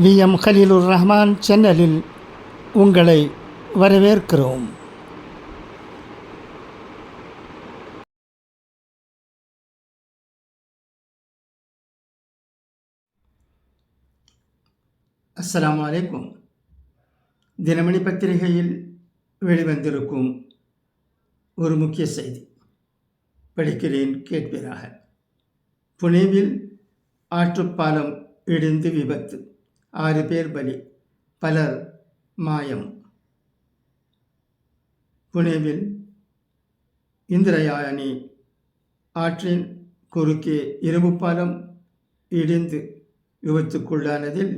We. M. Khalilur Rahman சேனலில் உங்களை வரவேற்கிறோம். அஸ்லாம் அலைக்கும். தினமணி பத்திரிகையில் வெளிவந்திருக்கும் ஒரு முக்கிய செய்தி. படிக்கிறேன் கேட்பீராக. புனேவில் ஆற்றுப்பாலம் இடிந்து விபத்து. ஆறு பேர் பலி பலர் மாயம் புனேவில் இந்திரயாயணி ஆற்றின் குறுக்கே இரும்பு பாலம் இடிந்து விபத்துக்குள்ளானதில்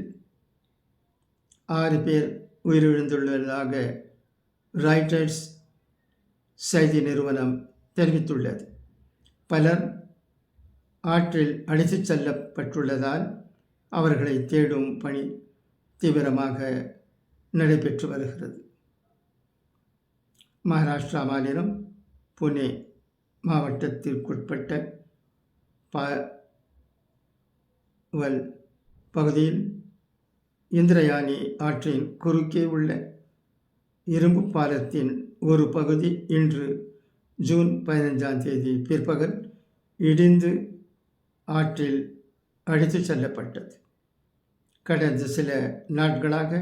ஆறு பேர் உயிரிழந்துள்ளதாக ராய்டர்ஸ் செய்தி நிறுவனம் தெரிவித்துள்ளது பலர் ஆற்றில் அடித்துச் செல்லப்பட்டுள்ளதால் அவர்களை தேடும் பணி தீவிரமாக நடைபெற்று வருகிறது. மகாராஷ்டிரா மாநிலம் புனே மாவட்டத்திற்குட்பட்ட பாவல் பகுதியில் இந்திரயானி ஆற்றின் குறுக்கே உள்ள இரும்பு பாலத்தின் ஒரு பகுதி இன்று ஜூன் பதினஞ்சாம் தேதி பிற்பகல் இடிந்து ஆற்றில் அடித்துச் செல்லப்பட்டது. கடந்த சில நாட்களாக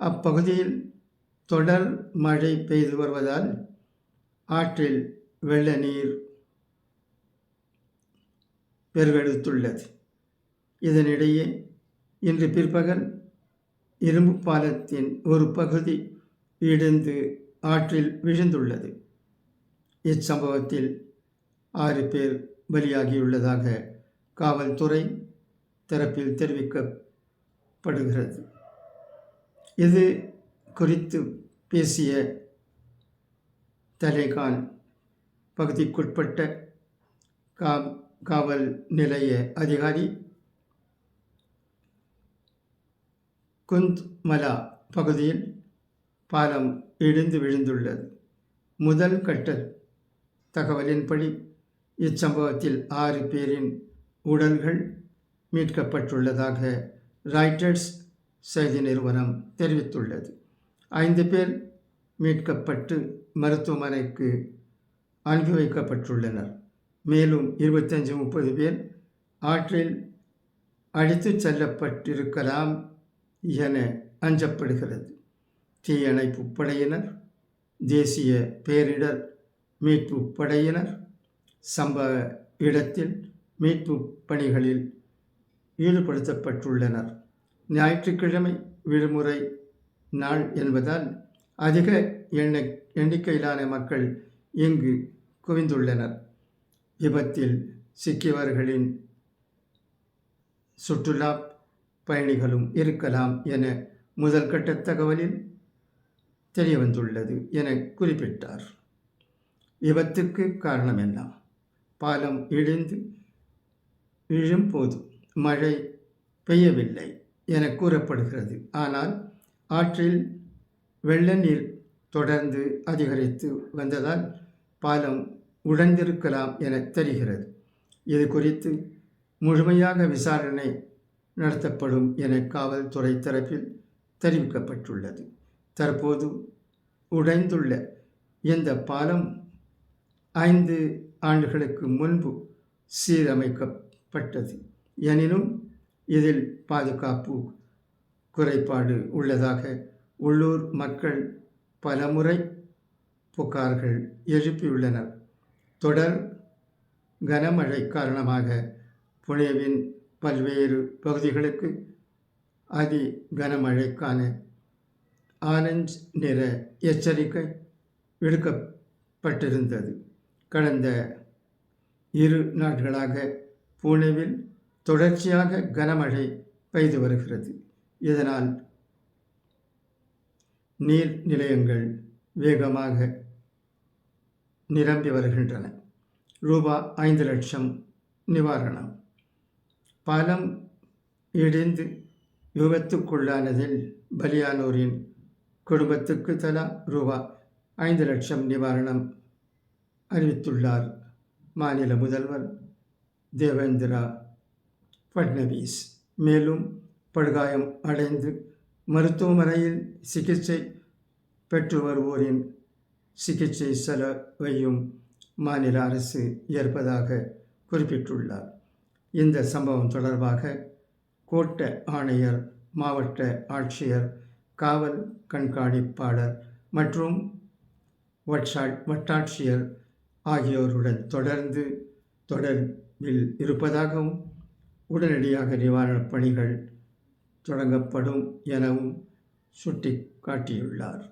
அப்பகுதியில் தொடர் மழை பெய்து வருவதால் ஆற்றில் வெள்ள நீர் பெருவெடுத்துள்ளது இதனிடையே இன்று பிற்பகல் இரும்பு பாலத்தின் ஒரு பகுதி இடிந்து ஆற்றில் விழுந்துள்ளது. இச்சம்பவத்தில் ஆறு பேர் பலியாகியுள்ளதாக காவல்துறை தரப்பில் தெரிவிக்க படுகிறது இது குறித்து பேசிய தலைகான் பகுதிக்குட்பட்ட கா காவல் நிலைய அதிகாரி குந்த்மலா பகுதியில் பாலம் இடிந்து விழுந்துள்ளது. முதல் கட்ட தகவலின்படி இச்சம்பவத்தில் ஆறு பேரின் உடல்கள் மீட்கப்பட்டுள்ளதாக ராய்டர்ஸ் செய்தி நிறுவனம் தெரிவித்துள்ளது. ஐந்து பேர் மீட்கப்பட்டு மருத்துவமனைக்கு அனுப்பி வைக்கப்பட்டுள்ளனர் மேலும் இருபத்தஞ்சு முப்பது பேர் ஆற்றில் அடித்துச் செல்லப்பட்டிருக்கலாம் என அஞ்சப்படுகிறது. தீயணைப்பு படையினர் தேசிய பேரிடர் மீட்பு படையினர் சம்பவ இடத்தில் மீட்பு பணிகளில் ஈடுபடுத்தப்பட்டுள்ளனர். ஞாயிற்றுக்கிழமை விடுமுறை நாள் என்பதால் அதிக எண்ண எண்ணிக்கையிலான மக்கள் இங்கு குவிந்துள்ளனர். விபத்தில் சிக்கியவர்களின் சுற்றுலா பயணிகளும் இருக்கலாம் என முதல் கட்ட தகவலில் தெரிய வந்துள்ளது என குறிப்பிட்டார். விபத்துக்கு காரணம் என்ன? பாலம் இடிந்து விழும்போது மழை பெய்யவில்லை என கூறப்படுகிறது. ஆனால் ஆற்றில் வெள்ள நீர் தொடர்ந்து அதிகரித்து வந்ததால் பாலம் உடைந்திருக்கலாம் என தெரிகிறது. இது குறித்து முழுமையாக விசாரணை நடத்தப்படும் என காவல்துறை தரப்பில் தெரிவிக்கப்பட்டுள்ளது. தற்போது உடைந்துள்ள இந்த பாலம் ஐந்து ஆண்டுகளுக்கு முன்பு சீரமைக்கப்பட்டது. எனினும் இதில் பாதுகாப்பு குறைபாடு உள்ளதாக உள்ளூர் மக்கள் பலமுறை புகார்கள் எழுப்பியுள்ளனர். தொடர் கனமழை காரணமாக புனேவின் பல்வேறு பகுதிகளுக்கு அதி கனமழைக்கான ஆரஞ்ச் நிற எச்சரிக்கை விடுக்கப்பட்டிருந்தது. கடந்த இரு நாட்களாக புனேவில் தொடர்ச்சியாக கனமழை பெய்து வருகிறது. இதனால் நீர் நிலையங்கள் வேகமாக நிரம்பி வருகின்றன. ரூபா ஐந்து லட்சம் நிவாரணம். பாலம் இடிந்து விபத்துக்குள்ளானதில் பலியானோரின் குடும்பத்துக்கு தலா ரூபா ஐந்து லட்சம் நிவாரணம் அறிவித்துள்ளார் மாநில முதல்வர் தேவேந்திரா ஃபட்னவீஸ் மேலும் படுகாயம் அடைந்து மருத்துவமனையில் சிகிச்சை பெற்று வருவோரின் சிகிச்சை செலவையும் மாநில அரசு ஏற்பதாக குறிப்பிட்டுள்ளார். இந்த சம்பவம் தொடர்பாக கோட்ட ஆணையர் மாவட்ட ஆட்சியர் காவல் கண்காணிப்பாளர் மற்றும் வட்சா வட்டாட்சியர் ஆகியோருடன் தொடர்ந்து தொடர்பில் இருப்பதாகவும் உடனடியாக நிவாரணப் பணிகள் தொடங்கப்படும் எனவும் சுட்டி காட்டியுள்ளார்